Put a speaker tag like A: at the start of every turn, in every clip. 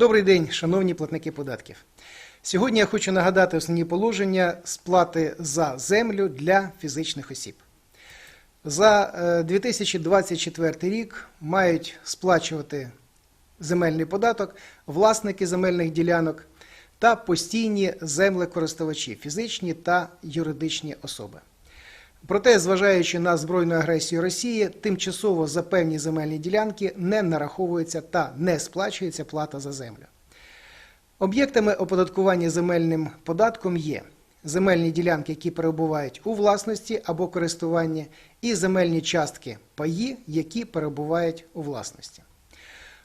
A: Добрий день, шановні платники податків. Сьогодні я хочу нагадати основні положення сплати за землю для фізичних осіб. За е, 2024 рік мають сплачувати земельний податок власники земельних ділянок та постійні землекористувачі, фізичні та юридичні особи. Проте, зважаючи на збройну агресію Росії, тимчасово за певні земельні ділянки не нараховується та не сплачується плата за землю. Об'єктами оподаткування земельним податком є земельні ділянки, які перебувають у власності або користуванні, і земельні частки паї, які перебувають у власності.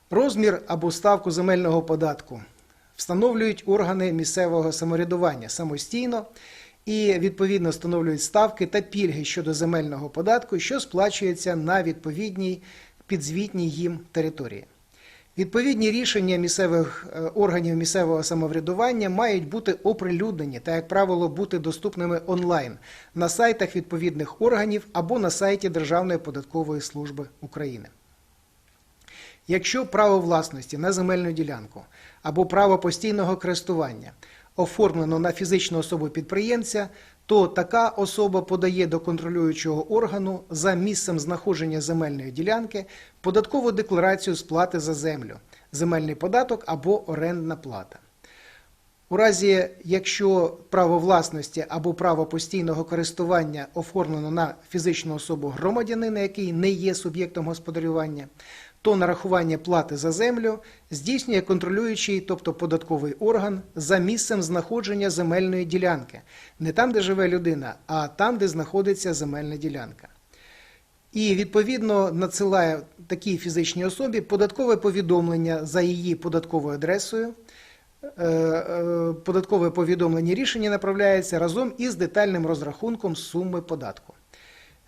A: Розмір або ставку земельного податку встановлюють органи місцевого самоврядування самостійно і відповідно встановлюють ставки та пільги щодо земельного податку, що сплачується на відповідній підзвітній їм території. Відповідні рішення місцевих е, органів місцевого самоврядування мають бути оприлюднені та, як правило, бути доступними онлайн на сайтах відповідних органів або на сайті Державної податкової служби України. Якщо право власності на земельну ділянку або право постійного користування оформлено на фізичну особу підприємця, то така особа подає до контролюючого органу за місцем знаходження земельної ділянки податкову декларацію сплати за землю, земельний податок або орендна плата. У разі, якщо право власності або право постійного користування оформлено на фізичну особу громадянина, який не є суб'єктом господарювання, то нарахування плати за землю здійснює контролюючий, тобто податковий орган, за місцем знаходження земельної ділянки, не там, де живе людина, а там, де знаходиться земельна ділянка. І відповідно надсилає такій фізичній особі податкове повідомлення за її податковою адресою. Е, е, Податкове повідомлення рішення направляється разом із детальним розрахунком суми податку.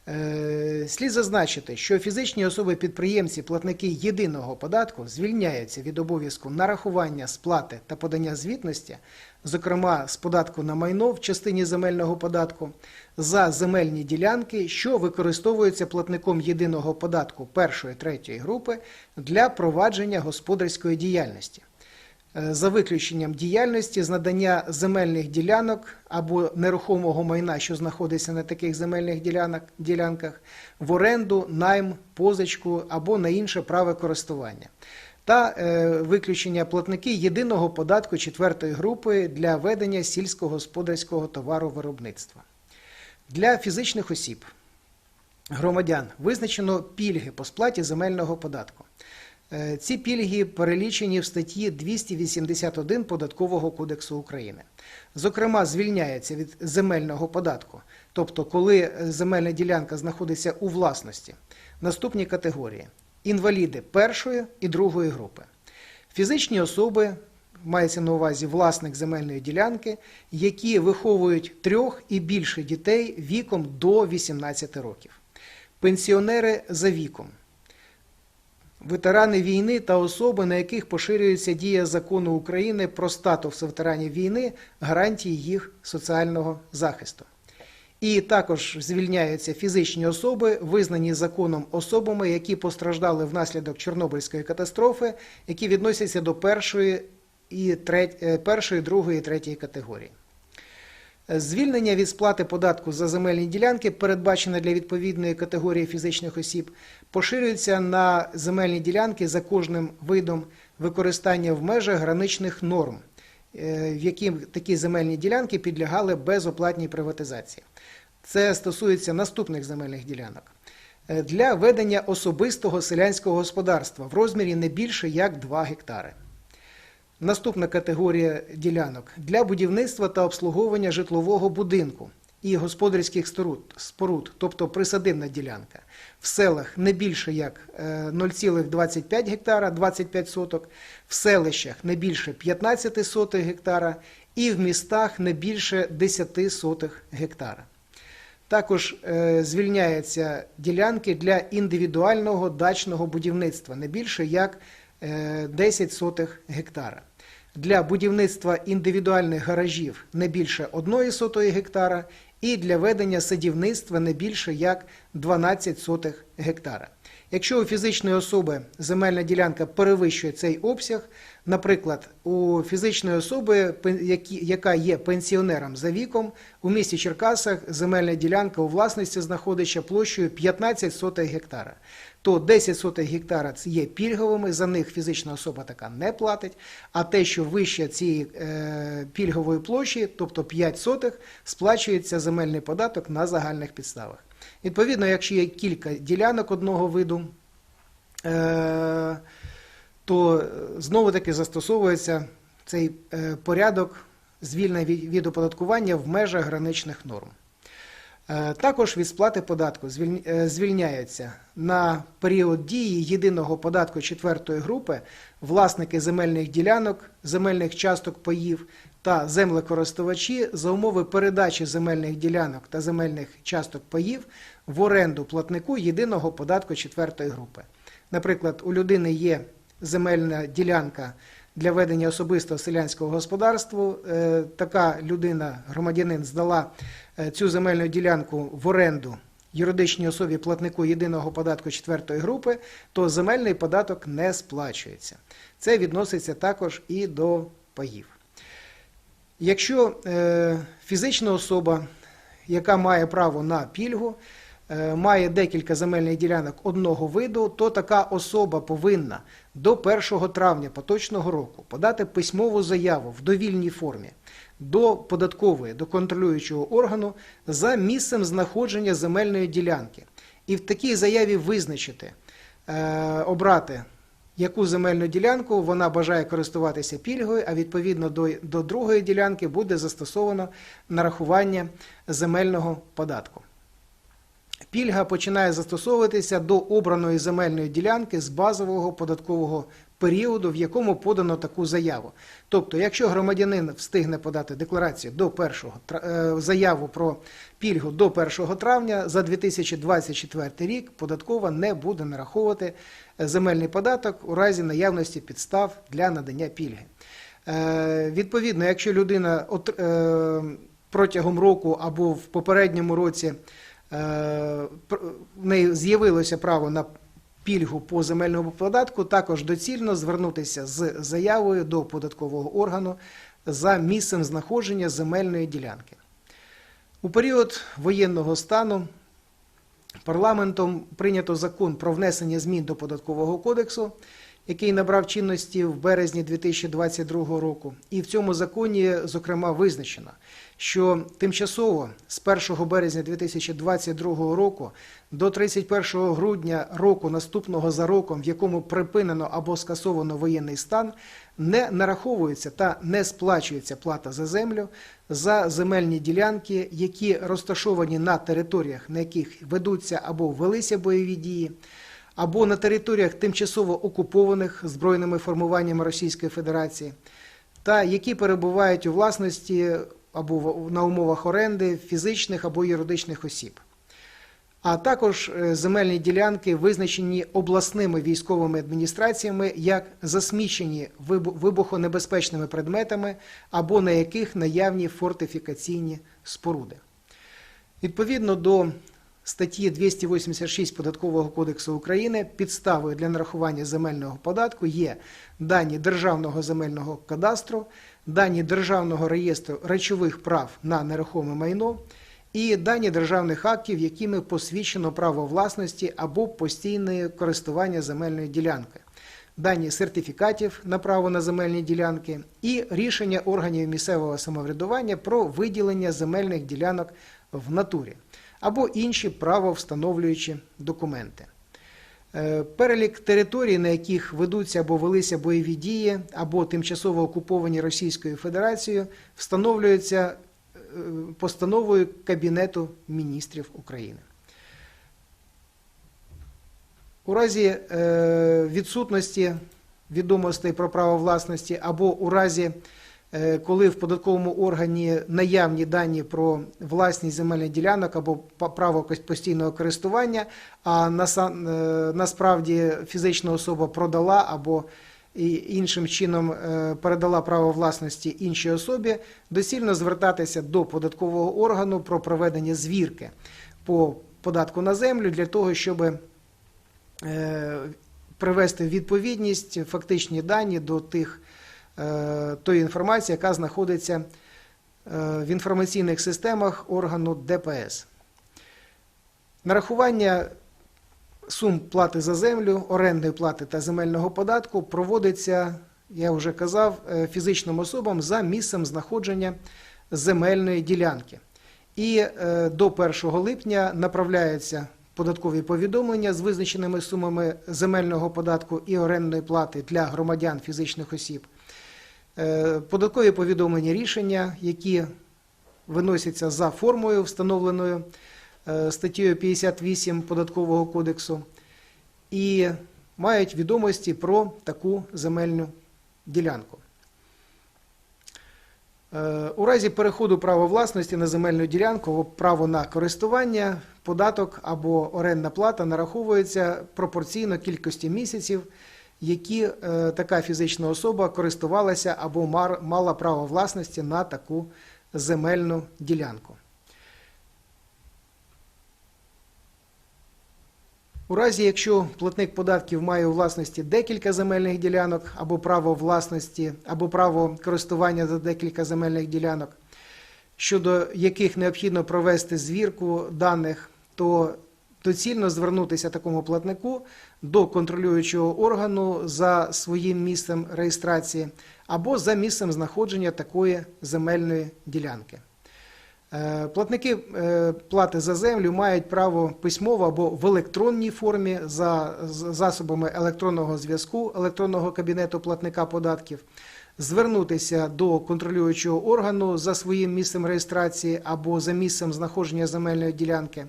A: Е, Слід зазначити, що фізичні особи-підприємці, платники єдиного податку звільняються від обов'язку нарахування сплати та подання звітності, зокрема з податку на майно в частині земельного податку, за земельні ділянки, що використовуються платником єдиного податку першої третьої групи для провадження господарської діяльності. Е, за виключенням діяльності з надання земельних ділянок або нерухомого майна, що знаходиться на таких земельних ділянок, ділянках, в оренду, найм, позичку або на інше право користування. Та е, виключення платники єдиного податку четвертої групи для ведення сільськогосподарського товаровиробництва. Для фізичних осіб, громадян, визначено пільги по сплаті земельного податку. Е, Ці пільги перелічені в статті 281 Податкового кодексу України. Зокрема, звільняється від земельного податку, тобто, коли земельна ділянка знаходиться у власності. Наступні категорії: інваліди першої і другої групи, фізичні особи. Мається на увазі власник земельної ділянки, які виховують трьох і більше дітей віком до 18 років, пенсіонери за віком, ветерани війни та особи, на яких поширюється дія закону України про статус ветеранів війни, гарантії їх соціального захисту. І також звільняються фізичні особи, визнані законом особами, які постраждали внаслідок Чорнобильської катастрофи, які відносяться до першої, і треть, е, першої, другої і третьої категорії. Звільнення від сплати податку за земельні ділянки, передбачене для відповідної категорії фізичних осіб, поширюється на земельні ділянки за кожним видом використання в межах граничних норм, е, в які такі земельні ділянки підлягали безоплатній приватизації. Це стосується наступних земельних ділянок. Е, Для ведення особистого селянського господарства в розмірі не більше як 2 гектари. Наступна категорія ділянок. Для будівництва та обслуговування житлового будинку і господарських споруд, тобто присадибна ділянка, в селах не більше як е, 0,25 гектара 25 соток, в селищах не більше 15 сотих гектара і в містах не більше 10 сотих гектара. Також е, звільняються ділянки для індивідуального дачного будівництва не більше як е, 10 сотих гектара. Для будівництва індивідуальних гаражів не більше 1 сотої гектара і для ведення садівництва не більше як 12 сотих гектара. Якщо у фізичної особи земельна ділянка перевищує цей обсяг, Наприклад, у фізичної особи, яка є пенсіонером за віком, у місті Черкасах земельна ділянка у власності знаходиться площею 15 сотих гектара. То 10 сотих гектара є пільговими, за них фізична особа така не платить. А те, що вище цієї е, пільгової площі, тобто 5 сотих, сплачується земельний податок на загальних підставах. Відповідно, якщо є кілька ділянок одного виду, е, то знову таки застосовується цей е, порядок звільнення від оподаткування в межах граничних норм. Е, Також від сплати податку е, звільняються на період дії єдиного податку четвертої групи власники земельних ділянок, земельних часток паїв та землекористувачі за умови передачі земельних ділянок та земельних часток паїв в оренду платнику єдиного податку четвертої групи. Наприклад, у людини є земельна ділянка для ведення особистого селянського господарства. Е, Така людина, громадянин, здала е, цю земельну ділянку в оренду юридичній особі платнику єдиного податку четвертої групи, то земельний податок не сплачується. Це відноситься також і до паїв. Якщо е, фізична особа, яка має право на пільгу, має декілька земельних ділянок одного виду, то така особа повинна до 1 травня поточного року подати письмову заяву в довільній формі до податкової, до контролюючого органу за місцем знаходження земельної ділянки. І в такій заяві визначити, е, обрати яку земельну ділянку вона бажає користуватися пільгою, а відповідно до, до другої ділянки буде застосовано нарахування земельного податку. Пільга починає застосовуватися до обраної земельної ділянки з базового податкового періоду, в якому подано таку заяву. Тобто, якщо громадянин встигне подати декларацію до 1 тра- е, заяву про пільгу до 1 травня, за 2024 рік податкова не буде нараховувати е, земельний податок у разі наявності підстав для надання пільги. Е, Відповідно, якщо людина от- протягом року або в попередньому році в неї з'явилося право на пільгу по земельному податку, також доцільно звернутися з заявою до податкового органу за місцем знаходження земельної ділянки. У період воєнного стану парламентом прийнято закон про внесення змін до податкового кодексу, який набрав чинності в березні 2022 року. І в цьому законі, зокрема, визначено, що тимчасово з 1 березня 2022 року до 31 грудня року наступного за роком, в якому припинено або скасовано воєнний стан, не нараховується та не сплачується плата за землю за земельні ділянки, які розташовані на територіях, на яких ведуться або велися бойові дії, або на територіях тимчасово окупованих збройними формуваннями Російської Федерації, та які перебувають у власності або на умовах оренди фізичних або юридичних осіб. А також е, земельні ділянки визначені обласними військовими адміністраціями як засмічені вибухонебезпечними предметами або на яких наявні фортифікаційні споруди. Відповідно до статті 286 Податкового кодексу України. Підставою для нарахування земельного податку є дані Державного земельного кадастру, дані Державного реєстру речових прав на нерухоме майно і дані державних актів, якими посвідчено право власності або постійне користування земельною ділянкою, дані сертифікатів на право на земельні ділянки і рішення органів місцевого самоврядування про виділення земельних ділянок в натурі або інші правовстановлюючі документи. Е, Перелік територій, на яких ведуться або велися бойові дії, або тимчасово окуповані Російською Федерацією, встановлюється е, постановою Кабінету міністрів України. У разі е, відсутності відомостей про право власності або у разі, коли в податковому органі наявні дані про власність земельних ділянок або право постійного користування, а е, насправді фізична особа продала або іншим чином е, передала право власності іншій особі, доцільно звертатися до податкового органу про проведення звірки по податку на землю для того, щоб е, привести відповідність фактичні дані до тих е, тої інформації, яка знаходиться е, в інформаційних системах органу ДПС. Нарахування сум плати за землю, орендної плати та земельного податку проводиться, я вже казав, е, фізичним особам за місцем знаходження земельної ділянки. І е, до 1 липня направляються податкові повідомлення з визначеними сумами земельного податку і орендної плати для громадян фізичних осіб. Е, Податкові повідомлення рішення, які виносяться за формою, встановленою е, статтею 58 Податкового кодексу, і мають відомості про таку земельну ділянку. Е, У разі переходу права власності на земельну ділянку або право на користування, податок або орендна плата нараховується пропорційно кількості місяців, які е, така фізична особа користувалася або мала право власності на таку земельну ділянку. У разі, якщо платник податків має у власності декілька земельних ділянок, або право власності, або право користування за декілька земельних ділянок, щодо яких необхідно провести звірку даних, то доцільно звернутися такому платнику до контролюючого органу за своїм місцем реєстрації або за місцем знаходження такої земельної ділянки. Е, Платники е, плати за землю мають право письмово або в електронній формі за засобами електронного зв'язку, електронного кабінету платника податків, звернутися до контролюючого органу за своїм місцем реєстрації або за місцем знаходження земельної ділянки.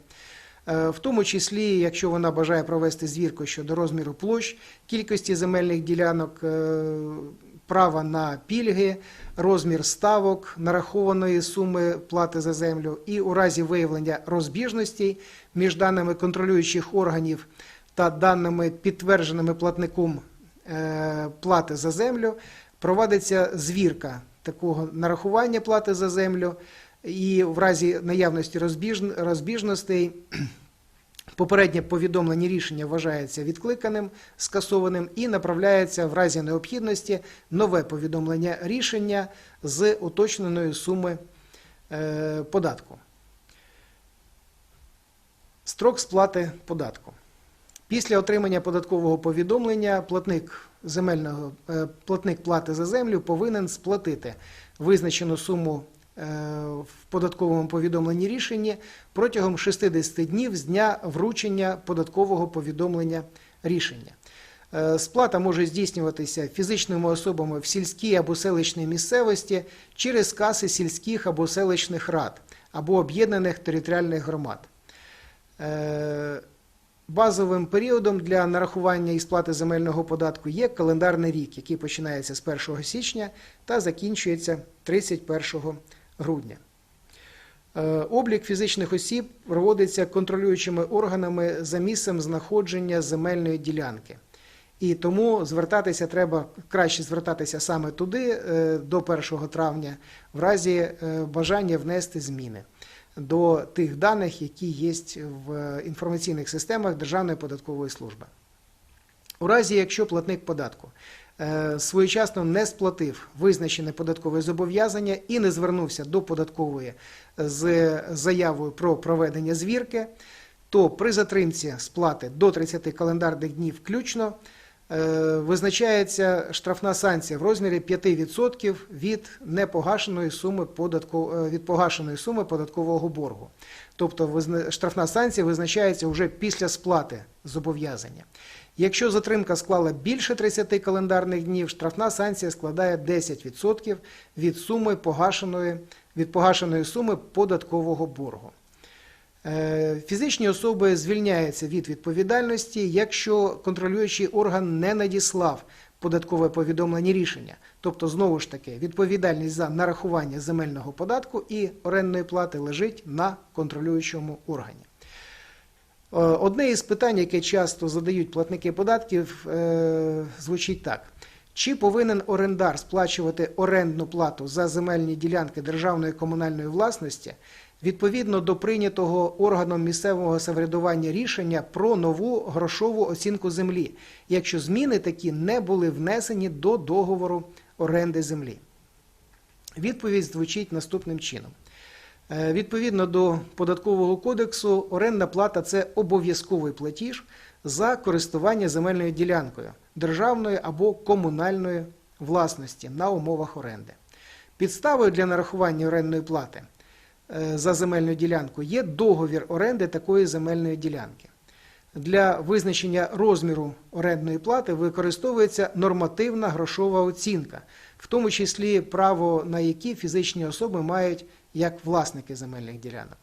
A: Е, В тому числі, якщо вона бажає провести звірку щодо розміру площ, кількості земельних ділянок, е, права на пільги, розмір ставок нарахованої суми плати за землю, і у разі виявлення розбіжностей між даними контролюючих органів та даними підтвердженими платником е, плати за землю, проводиться звірка такого нарахування плати за землю, і в разі наявності розбіжн- розбіжностей Попереднє повідомлення рішення вважається відкликаним, скасованим і направляється в разі необхідності нове повідомлення рішення з уточненої суми е, податку. Строк сплати податку. Після отримання податкового повідомлення платник земельного е, платник плати за землю повинен сплатити визначену суму в податковому повідомленні рішення протягом 60 днів з дня вручення податкового повідомлення рішення. Е, Сплата може здійснюватися фізичними особами в сільській або селищній місцевості через каси сільських або селищних рад або об'єднаних територіальних громад. Е, Базовим періодом для нарахування і сплати земельного податку є календарний рік, який починається з 1 січня та закінчується 31 грудня. Е, Облік фізичних осіб проводиться контролюючими органами за місцем знаходження земельної ділянки. І тому звертатися треба краще звертатися саме туди е, до 1 травня, в разі е, бажання внести зміни до тих даних, які є в інформаційних системах Державної податкової служби. У разі, якщо платник податку своєчасно не сплатив визначене податкове зобов'язання і не звернувся до податкової з заявою про проведення звірки, то при затримці сплати до 30 календарних днів включно е, визначається штрафна санкція в розмірі 5% від непогашеної суми податку, е, від погашеної суми податкового боргу. Тобто штрафна санкція визначається вже після сплати зобов'язання. Якщо затримка склала більше 30 календарних днів, штрафна санкція складає 10% від суми погашеної, від погашеної суми податкового боргу. Е, Фізичні особи звільняються від відповідальності, якщо контролюючий орган не надіслав податкове повідомлення рішення. Тобто, знову ж таки, відповідальність за нарахування земельного податку і орендної плати лежить на контролюючому органі. Е, Одне із питань, яке часто задають платники податків, е, звучить так: чи повинен орендар сплачувати орендну плату за земельні ділянки державної комунальної власності відповідно до прийнятого органом місцевого самоврядування рішення про нову грошову оцінку землі, якщо зміни такі не були внесені до договору оренди землі. Відповідь звучить наступним чином. Е, Відповідно до податкового кодексу, орендна плата це обов'язковий платіж за користування земельною ділянкою державної або комунальної власності на умовах оренди. Підставою для нарахування орендної плати е, за земельну ділянку є договір оренди такої земельної ділянки. Для визначення розміру орендної плати використовується нормативна грошова оцінка, в тому числі право на які фізичні особи мають як власники земельних ділянок.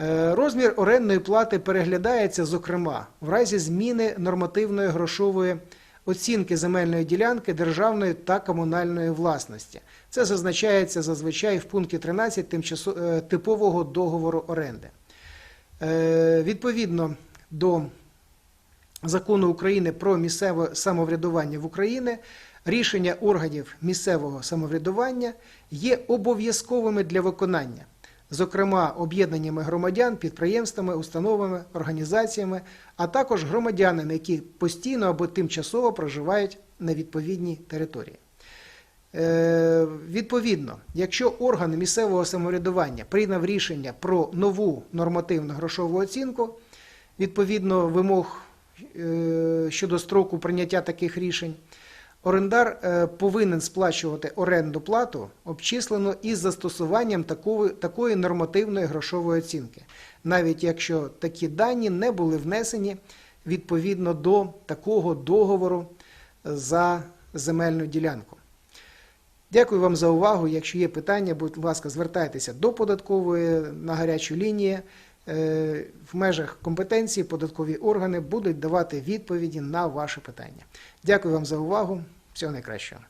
A: Е, Розмір орендної плати переглядається, зокрема, в разі зміни нормативної грошової оцінки земельної ділянки державної та комунальної власності. Це зазначається зазвичай в пункті 13 тимчасо- е, типового договору оренди. Е, Відповідно до закону України про місцеве самоврядування в Україні, рішення органів місцевого самоврядування є обов'язковими для виконання, зокрема об'єднаннями громадян, підприємствами, установами, організаціями, а також громадянами, які постійно або тимчасово проживають на відповідній території. Е, Відповідно, якщо орган місцевого самоврядування прийняв рішення про нову нормативну грошову оцінку, відповідно вимог е, щодо строку прийняття таких рішень, орендар е, повинен сплачувати оренду плату, обчислену із застосуванням такої, такої нормативної грошової оцінки, навіть якщо такі дані не були внесені відповідно до такого договору за земельну ділянку. Дякую вам за увагу. Якщо є питання, будь ласка, звертайтеся до податкової на гарячу лінію. Е, в межах компетенції податкові органи будуть давати відповіді на ваше питання. Дякую вам за увагу. Всього найкращого.